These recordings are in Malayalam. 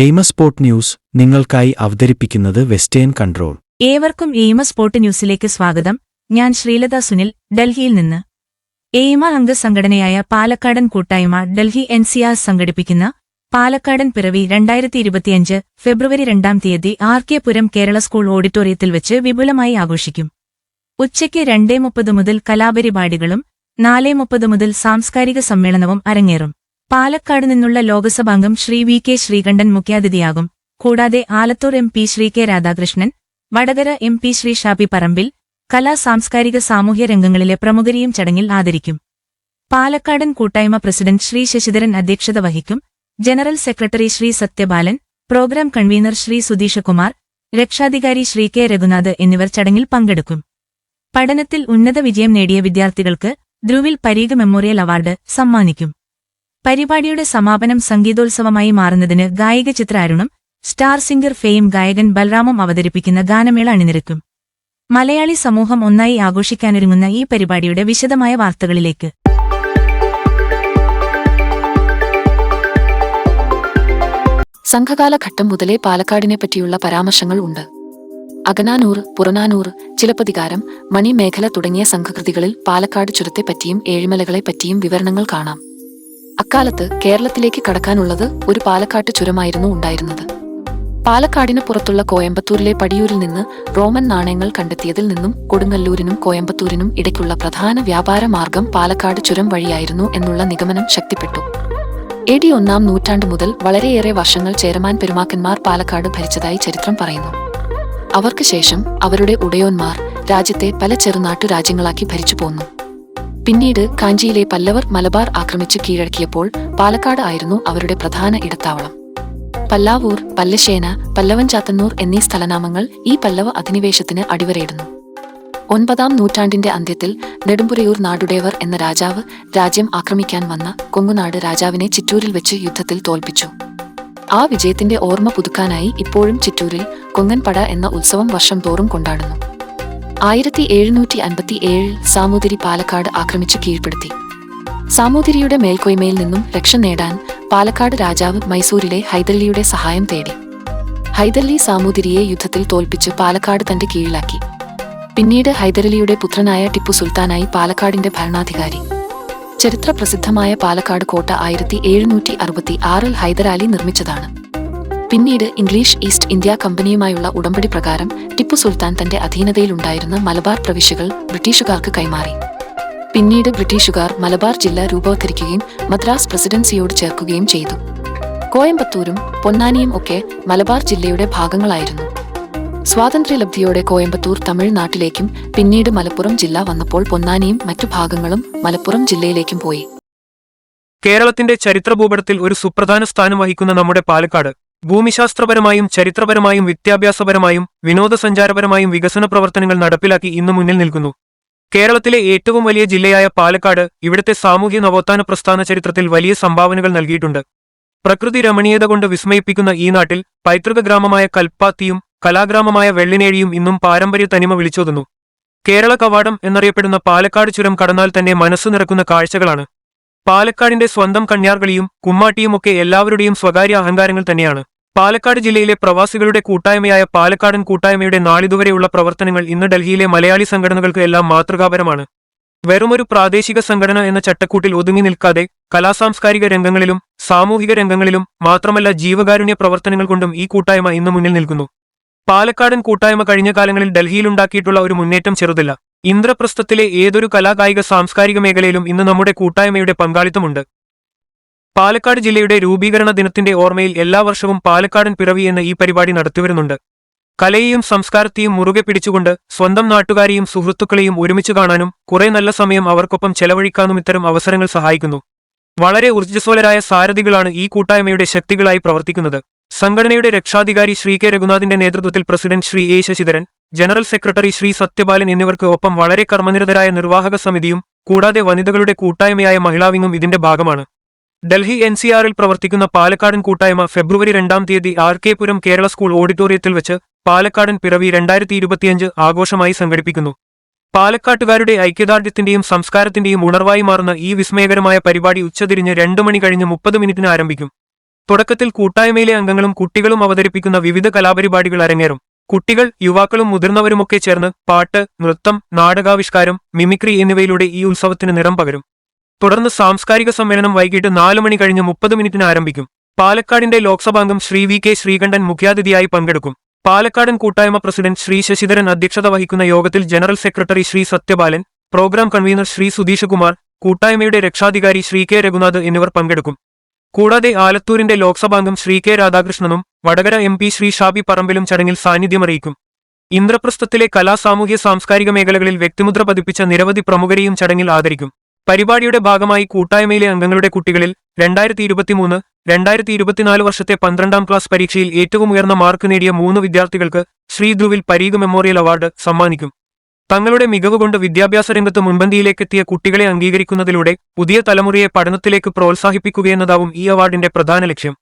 എയിമ സ്പോർട്ട് ന്യൂസ് നിങ്ങൾക്കായി അവതരിപ്പിക്കുന്നത് വെസ്റ്റേൺ കൺട്രോൾ. ഏവർക്കും എയ്മസ് സ്പോർട്ട് ന്യൂസിലേക്ക് സ്വാഗതം. ഞാൻ ശ്രീലത സുനിൽ ഡൽഹിയിൽ നിന്ന്. എയ്മ അംഗസംഘടനയായ പാലക്കാടൻ കൂട്ടായ്മ ഡൽഹി എൻ സംഘടിപ്പിക്കുന്ന പാലക്കാടൻ പിറവി രണ്ടായിരത്തി ഇരുപത്തിയഞ്ച് ഫെബ്രുവരി രണ്ടാം തീയതി R K Puram Kerala school ഓഡിറ്റോറിയത്തിൽ വെച്ച് വിപുലമായി ആഘോഷിക്കും. ഉച്ചയ്ക്ക് രണ്ടേ മുപ്പത് മുതൽ കലാപരിപാടികളും നാലേ മുപ്പത് മുതൽ സാംസ്കാരിക സമ്മേളനവും അരങ്ങേറും. പാലക്കാട് നിന്നുള്ള ലോകസഭാംഗം ശ്രീ വി കെ ശ്രീകണ്ഠൻ മുഖ്യാതിഥിയാകും. കൂടാതെ Alathur M P Shri K Radhakrishnan Vadakara M P Shri Shabi Parambil കലാ സാംസ്കാരിക സാമൂഹ്യ രംഗങ്ങളിലെ പ്രമുഖരെയും ചടങ്ങിൽ ആദരിക്കും. പാലക്കാടൻ കൂട്ടായ്മ പ്രസിഡന്റ് ശ്രീ ശശിധരൻ അധ്യക്ഷത വഹിക്കും. General secretary Shri Sathyabalan programme convener Shri Sudheeshkumar രക്ഷാധികാരി ശ്രീ കെ രഘുനാഥ് എന്നിവർ ചടങ്ങിൽ പങ്കെടുക്കും. പഠനത്തിൽ ഉന്നത വിജയം നേടിയ വിദ്യാർത്ഥികൾക്ക് ധ്രുവിൽ പരീഗ് മെമ്മോറിയൽ അവാർഡ് സമ്മാനിക്കും. പരിപാടിയുടെ സമാപനം സംഗീതോത്സവമായി മാറുന്നതിന് ഗായിക ചിത്ര അരുണും സ്റ്റാർ സിംഗർ ഫെയിം ഗായകൻ ബൽറാമും അവതരിപ്പിക്കുന്ന ഗാനമേള അണിനിരക്കും. മലയാളി സമൂഹം ഒന്നായി ആഘോഷിക്കാനൊരുങ്ങുന്ന ഈ പരിപാടിയുടെ വിശദമായ വാർത്തകളിലേക്ക്. സംഘകാലഘട്ടം മുതലേ പാലക്കാടിനെ പറ്റിയുള്ള പരാമർശങ്ങൾ ഉണ്ട്. അകനാനൂർ പുറനാനൂർ ചിലപ്പതികാരം മണിമേഖല തുടങ്ങിയ സംഘകൃതികളിൽ പാലക്കാട് ചുരത്തെപ്പറ്റിയും ഏഴിമലകളെപ്പറ്റിയും വിവരണങ്ങൾ കാണാം. അക്കാലത്ത് കേരളത്തിലേക്ക് കടക്കാനുള്ളത് ഒരു പാലക്കാട്ട് ചുരമായിരുന്നു ഉണ്ടായിരുന്നത്. പാലക്കാടിന് പുറത്തുള്ള കോയമ്പത്തൂരിലെ പടിയൂരിൽ നിന്ന് റോമൻ നാണയങ്ങൾ കണ്ടെത്തിയതിൽ നിന്നും കൊടുങ്ങല്ലൂരിനും കോയമ്പത്തൂരിനും ഇടയ്ക്കുള്ള പ്രധാന വ്യാപാര മാർഗം പാലക്കാട് ചുരം വഴിയായിരുന്നു എന്നുള്ള നിഗമനം ശക്തിപ്പെട്ടു. എ ഡി ഒന്നാം നൂറ്റാണ്ട് മുതൽ വളരെയേറെ വർഷങ്ങൾ ചേരമാൻ പെരുമാക്കന്മാർ പാലക്കാട് ഭരിച്ചതായി ചരിത്രം പറയുന്നു. അവർക്ക് ശേഷം അവരുടെ ഉടയോന്മാർ രാജ്യത്തെ പല ചെറുനാട്ടു രാജ്യങ്ങളാക്കി ഭരിച്ചു പോന്നു പിന്നീട് കാഞ്ചിയിലെ പല്ലവർ മലബാർ ആക്രമിച്ച് കീഴടക്കിയപ്പോൾ പാലക്കാട് ആയിരുന്നു അവരുടെ പ്രധാന ഇടത്താവളം. പല്ലാവൂർ പല്ലശേന പല്ലവൻ ചാത്തന്നൂർ എന്നീ സ്ഥലനാമങ്ങൾ ഈ പല്ലവ അധിനിവേശത്തിന് അടിവരയിടുന്നു. ഒൻപതാം നൂറ്റാണ്ടിന്റെ അന്ത്യത്തിൽ നെടുമ്പുരയൂർ നാടുടേവർ എന്ന രാജാവ് രാജ്യം ആക്രമിക്കാൻ വന്ന കൊങ്ങുനാട് രാജാവിനെ ചിറ്റൂരിൽ വെച്ച് യുദ്ധത്തിൽ തോൽപ്പിച്ചു. ആ വിജയത്തിന്റെ ഓർമ്മ പുതുക്കാനായി ഇപ്പോഴും ചിറ്റൂരിൽ കൊങ്ങൻപട എന്ന ഉത്സവം വർഷം തോറും കൊണ്ടാടുന്നു. ആയിരത്തി എഴുന്നൂറ്റി അൻപത്തി ഏഴിൽ സാമൂതിരി പാലക്കാട് ആക്രമിച്ചു കീഴ്പ്പെടുത്തി. സാമൂതിരിയുടെ മേൽക്കൊയ്മയിൽ നിന്നും രക്ഷ നേടാൻ പാലക്കാട് രാജാവ് മൈസൂരിലെ ഹൈദർലിയുടെ സഹായം തേടി. ഹൈദർലി സാമൂതിരിയെ യുദ്ധത്തിൽ തോൽപ്പിച്ച് പാലക്കാട് തന്റെ കീഴിലാക്കി. പിന്നീട് ഹൈദരലിയുടെ പുത്രനായ ടിപ്പു സുൽത്താനായി പാലക്കാടിന്റെ ഭരണാധികാരി. ചരിത്ര പ്രസിദ്ധമായ പാലക്കാട് കോട്ട ആയിരത്തി എഴുന്നൂറ്റി അറുപത്തി ആറിൽ ഹൈദരാലി നിർമ്മിച്ചതാണ്. പിന്നീട് ഇംഗ്ലീഷ് ഈസ്റ്റ് ഇന്ത്യ കമ്പനിയുമായുള്ള ഉടമ്പടി പ്രകാരം ടിപ്പു സുൽത്താൻ തന്റെ അധീനതയിലുണ്ടായിരുന്ന മലബാർ പ്രവിശ്യകൾ ബ്രിട്ടീഷുകാർക്ക് കൈമാറി. പിന്നീട് ബ്രിട്ടീഷുകാർ മലബാർ ജില്ല രൂപവത്കരിക്കുകയും മദ്രാസ് പ്രസിഡൻസിയോട് ചേർക്കുകയും ചെയ്തു. കോയമ്പത്തൂരും പൊന്നാനിയും ഒക്കെ മലബാർ ജില്ലയുടെ ഭാഗങ്ങളായിരുന്നു. സ്വാതന്ത്ര്യലബ്ധിയോടെ കോയമ്പത്തൂർ തമിഴ്നാട്ടിലേക്കും പിന്നീട് മലപ്പുറം ജില്ല വന്നപ്പോൾ പൊന്നാനിയും മറ്റു ഭാഗങ്ങളും മലപ്പുറം ജില്ലയിലേക്കും പോയി. കേരളത്തിന്റെ ചരിത്ര ഭൂപടത്തിൽ ഒരു സുപ്രധാന സ്ഥാനം വഹിക്കുന്ന നമ്മുടെ പാലക്കാട് ഭൂമിശാസ്ത്രപരമായും ചരിത്രപരമായും വിദ്യാഭ്യാസപരമായും വിനോദസഞ്ചാരപരമായും വികസന പ്രവർത്തനങ്ങൾ നടപ്പിലാക്കി ഇന്ന് മുന്നിൽ നിൽക്കുന്നു. കേരളത്തിലെ ഏറ്റവും വലിയ ജില്ലയായ പാലക്കാട് ഇവിടുത്തെ സാമൂഹ്യ നവോത്ഥാന പ്രസ്ഥാന ചരിത്രത്തിൽ വലിയ സംഭാവനകൾ നൽകിയിട്ടുണ്ട്. പ്രകൃതി രമണീയത കൊണ്ട് വിസ്മയിപ്പിക്കുന്ന ഈ നാട്ടിൽ പൈതൃക ഗ്രാമമായ കൽപ്പാത്തിയും കലാഗ്രാമമായ വെള്ളിനേഴിയും ഇന്നും പാരമ്പര്യ തനിമ വിളിച്ചോതുന്നു. കേരള കവാടം എന്നറിയപ്പെടുന്ന പാലക്കാട് ചുരം കടന്നാൽ തന്നെ മനസ്സു നിറക്കുന്ന കാഴ്ചകളാണ്. പാലക്കാടിന്റെ സ്വന്തം കണ്യാർകളിയും കുമ്മാട്ടിയുമൊക്കെ എല്ലാവരുടെയും സ്വകാര്യ അഹങ്കാരങ്ങൾ തന്നെയാണ്. പാലക്കാട് ജില്ലയിലെ പ്രവാസികളുടെ കൂട്ടായ്മയായ പാലക്കാടൻ കൂട്ടായ്മയുടെ നാളിതുവരെയുള്ള പ്രവർത്തനങ്ങൾ ഇന്ന് ഡൽഹിയിലെ മലയാളി സംഘടനകൾക്ക് എല്ലാം മാതൃകാപരമാണ്. വെറുമൊരു പ്രാദേശിക സംഘടന എന്ന ചട്ടക്കൂട്ടിൽ ഒതുങ്ങി നിൽക്കാതെ കലാസാംസ്കാരിക രംഗങ്ങളിലും സാമൂഹിക രംഗങ്ങളിലും മാത്രമല്ല ജീവകാരുണ്യ പ്രവർത്തനങ്ങൾ കൊണ്ടും ഈ കൂട്ടായ്മ ഇന്ന് മുന്നിൽ നിൽക്കുന്നു. പാലക്കാടൻ കൂട്ടായ്മ കഴിഞ്ഞ കാലങ്ങളിൽ ഡൽഹിയിലുണ്ടാക്കിയിട്ടുള്ള ഒരു മുന്നേറ്റം ചെറുതല്ല. ഇന്ദ്രപ്രസ്ഥത്തിലെ ഏതൊരു കലാകായിക സാംസ്കാരിക മേഖലയിലും ഇന്ന് നമ്മുടെ കൂട്ടായ്മയുടെ പങ്കാളിത്തമുണ്ട്. പാലക്കാട് ജില്ലയുടെ രൂപീകരണ ദിനത്തിന്റെ ഓർമ്മയിൽ എല്ലാ വർഷവും പാലക്കാടൻ പിറവി എന്ന ഈ പരിപാടി നടത്തിവരുന്നുണ്ട്. കലയെയും സംസ്കാരത്തെയും മുറുകെ പിടിച്ചുകൊണ്ട് സ്വന്തം നാട്ടുകാരെയും സുഹൃത്തുക്കളെയും ഒരുമിച്ച് കാണാനും കുറെ നല്ല സമയം അവർക്കൊപ്പം ചെലവഴിക്കാനും ഇത്തരം അവസരങ്ങൾ സഹായിക്കുന്നു. വളരെ ഊർജസ്വലരായ സാരഥികളാണ് ഈ കൂട്ടായ്മയുടെ ശക്തികളായി പ്രവർത്തിക്കുന്നത്. സംഘടനയുടെ രക്ഷാധികാരി ശ്രീ കെ രഘുനാഥിന്റെ നേതൃത്വത്തിൽ president Shri A Sasidharan general secretary Shri Sathyapalan എന്നിവർക്ക് ഒപ്പം വളരെ കർമ്മനിരതരായ നിർവാഹക സമിതിയും കൂടാതെ വനിതകളുടെ കൂട്ടായ്മയായ മഹിളാവിങ്ങും ഇതിന്റെ ഭാഗമാണ്. ഡൽഹി എൻ സി ആറിൽ പ്രവർത്തിക്കുന്ന പാലക്കാടൻ കൂട്ടായ്മ ഫെബ്രുവരി രണ്ടാം തീയതി R K Puram Kerala school ഓഡിറ്റോറിയത്തിൽ വെച്ച് പാലക്കാടൻ പിറവി രണ്ടായിരത്തി ഇരുപത്തിയഞ്ച് ആഘോഷമായി സംഘടിപ്പിക്കുന്നു. പാലക്കാട്ടുകാരുടെ ഐക്യദാർഢ്യത്തിന്റെയും സംസ്കാരത്തിന്റെയും ഉണർവായി മാറുന്ന ഈ വിസ്മയകരമായ പരിപാടി ഉച്ചതിരിഞ്ഞ് രണ്ടു മണി കഴിഞ്ഞ് മുപ്പത് മിനിറ്റിന് ആരംഭിക്കും. തുടക്കത്തിൽ കൂട്ടായ്മയിലെ അംഗങ്ങളും കുട്ടികളും അവതരിപ്പിക്കുന്ന വിവിധ കലാപരിപാടികൾ അരങ്ങേറും. കുട്ടികൾ യുവാക്കളും മുതിർന്നവരുമൊക്കെ ചേർന്ന് പാട്ട് നൃത്തം നാടകാവിഷ്കാരം മിമിക്രി എന്നിവയിലൂടെ ഈ ഉത്സവത്തിന് നിറം പകരും. തുടർന്ന് സാംസ്കാരിക സമ്മേളനം വൈകിട്ട് നാലു മണി കഴിഞ്ഞ് മുപ്പത് മിനിറ്റിന് ആരംഭിക്കും. പാലക്കാടിന്റെ ലോക്സഭാംഗം ശ്രീ വി കെ ശ്രീകണ്ഠൻ മുഖ്യാതിഥിയായി പങ്കെടുക്കും. പാലക്കാടൻ കൂട്ടായ്മ പ്രസിഡന്റ് ശ്രീ ശശിധരൻ അധ്യക്ഷത വഹിക്കുന്ന യോഗത്തിൽ general secretary Shri Sathyapalan program convener Shri Sudheesh Kumar കൂട്ടായ്മയുടെ രക്ഷാധികാരി ശ്രീ കെ രഘുനാഥ് എന്നിവർ പങ്കെടുക്കും. കൂടാതെ ആലത്തൂരിന്റെ ലോക്സഭാംഗം ശ്രീ കെ രാധാകൃഷ്ണനും വടകര എം പി ശ്രീ ഷാബി പറമ്പിലും ചടങ്ങിൽ സാന്നിധ്യമറിയിക്കും ഇന്ദ്രപ്രസ്ഥത്തിലെ കലാ സാമൂഹ്യ സാംസ്കാരിക മേഖലകളിൽ വ്യക്തിമുദ്ര പതിപ്പിച്ച നിരവധി പ്രമുഖരെയും ചടങ്ങിൽ ആദരിക്കും. പരിപാടിയുടെ ഭാഗമായി കൂട്ടായ്മയിലെ അംഗങ്ങളുടെ കുട്ടികളിൽ രണ്ടായിരത്തി ഇരുപത്തിമൂന്ന് രണ്ടായിരത്തി ഇരുപത്തിനാല് വർഷത്തെ പന്ത്രണ്ടാം ക്ലാസ് പരീക്ഷയിൽ ഏറ്റവും ഉയർന്ന മാർക്ക് നേടിയ മൂന്ന് വിദ്യാർത്ഥികൾക്ക് ശ്രീധ്രുവിൽ പരീഗ് മെമ്മോറിയൽ അവാർഡ് സമ്മാനിക്കും. തങ്ങളുടെ മികവ് കൊണ്ട് വിദ്യാഭ്യാസ രംഗത്ത് മുൻപന്തിയിലേക്കെത്തിയ കുട്ടികളെ അംഗീകരിക്കുന്നതിലൂടെ പുതിയ തലമുറയെ പഠനത്തിലേക്ക് പ്രോത്സാഹിപ്പിക്കുകയെന്നതാവും ഈ അവാർഡിന്റെ പ്രധാന ലക്ഷ്യം.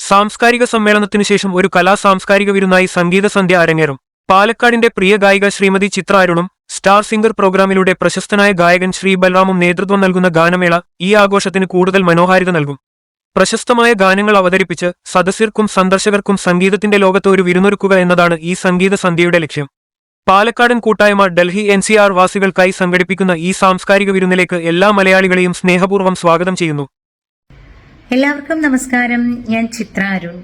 സാംസ്കാരിക സമ്മേളനത്തിനു ശേഷം ഒരു കലാ സാംസ്കാരിക വിരുന്നായി സംഗീത സന്ധ്യ അരങ്ങേറും. പാലക്കാടിന്റെ പ്രിയ ഗായിക ശ്രീമതി ചിത്ര അരുണും സ്റ്റാർ സിംഗർ പ്രോഗ്രാമിലൂടെ പ്രശസ്തനായ ഗായകൻ ശ്രീ ബൽറാമും നേതൃത്വം നൽകുന്ന ഗാനമേള ഈ ആഘോഷത്തിന് കൂടുതൽ മനോഹാരിത നൽകും. പ്രശസ്തമായ ഗാനങ്ങൾ അവതരിപ്പിച്ച് സദസ്യർക്കും സന്ദർശകർക്കും സംഗീതത്തിന്റെ ലോകത്ത് ഒരു വിരുന്നൊരുക്കുക എന്നതാണ് ഈ സംഗീത സന്ധ്യയുടെ ലക്ഷ്യം. പാലക്കാടൻ കൂട്ടായ്മ ഡൽഹി എൻ സി ആർ വാസികൾക്കായി സംഘടിപ്പിക്കുന്ന ഈ സാംസ്കാരിക വിരുന്നിലേക്ക് എല്ലാ മലയാളികളെയും സ്നേഹപൂർവം സ്വാഗതം ചെയ്യുന്നു. എല്ലാവർക്കും നമസ്കാരം. ഞാൻ ചിത്ര അരുൺ.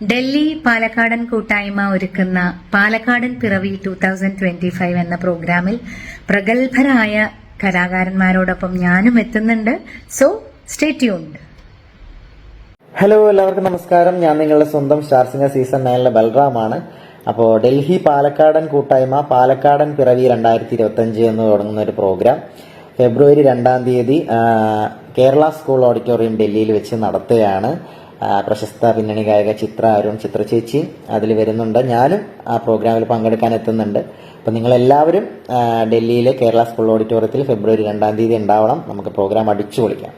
ഡൽഹി പാലക്കാടൻ കൂട്ടായ്മ ഒരുക്കുന്ന പാലക്കാടൻ പിറവി ടൂ തൗസൻഡ് ട്വന്റി ഫൈവ് എന്ന പ്രോഗ്രാമിൽ പ്രഗത്ഭരായ കലാകാരന്മാരോടൊപ്പം ഞാനും എത്തുന്നുണ്ട്. സോ സ്റ്റേ ട്യൂൺഡ് ഹലോ എല്ലാവർക്കും നമസ്കാരം. ഞാൻ നിങ്ങളുടെ സ്വന്തം സ്റ്റാർ സിംഗർ സീസൺ നയനിലെ ബൽറാമാണ്. അപ്പോൾ ഡൽഹി പാലക്കാടൻ കൂട്ടായ്മ പാലക്കാടൻ പിറവി രണ്ടായിരത്തി ഇരുപത്തഞ്ച് എന്ന് തുടങ്ങുന്ന ഒരു പ്രോഗ്രാം. ഫെബ്രുവരി രണ്ടാം തീയതി കേരള സ്കൂൾ ഓഡിറ്റോറിയം ഡൽഹിയിൽ വെച്ച് നടത്തുകയാണ്. പ്രശസ്ത പിന്നണി ഗായക ചിത്ര അരുൺ ചിത്ര ചേച്ചി അതിൽ വരുന്നുണ്ട്. ഞാനും ആ പ്രോഗ്രാമിൽ പങ്കെടുക്കാൻ എത്തുന്നുണ്ട്. അപ്പം നിങ്ങളെല്ലാവരും ഡൽഹിയിലെ കേരള സ്കൂൾ ഓഡിറ്റോറിയത്തിൽ ഫെബ്രുവരി രണ്ടാം തീയതി ഉണ്ടാവണം. നമുക്ക് പ്രോഗ്രാം അടിച്ചു പൊളിക്കാം.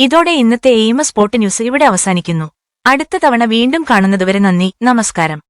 ഇതോടെ ഇന്നത്തെ എയിമ സ്പോട്ട് ന്യൂസ് ഇവിടെ അവസാനിക്കുന്നു. അടുത്ത തവണ വീണ്ടും കാണുന്നതുവരെ നന്ദി. നമസ്കാരം.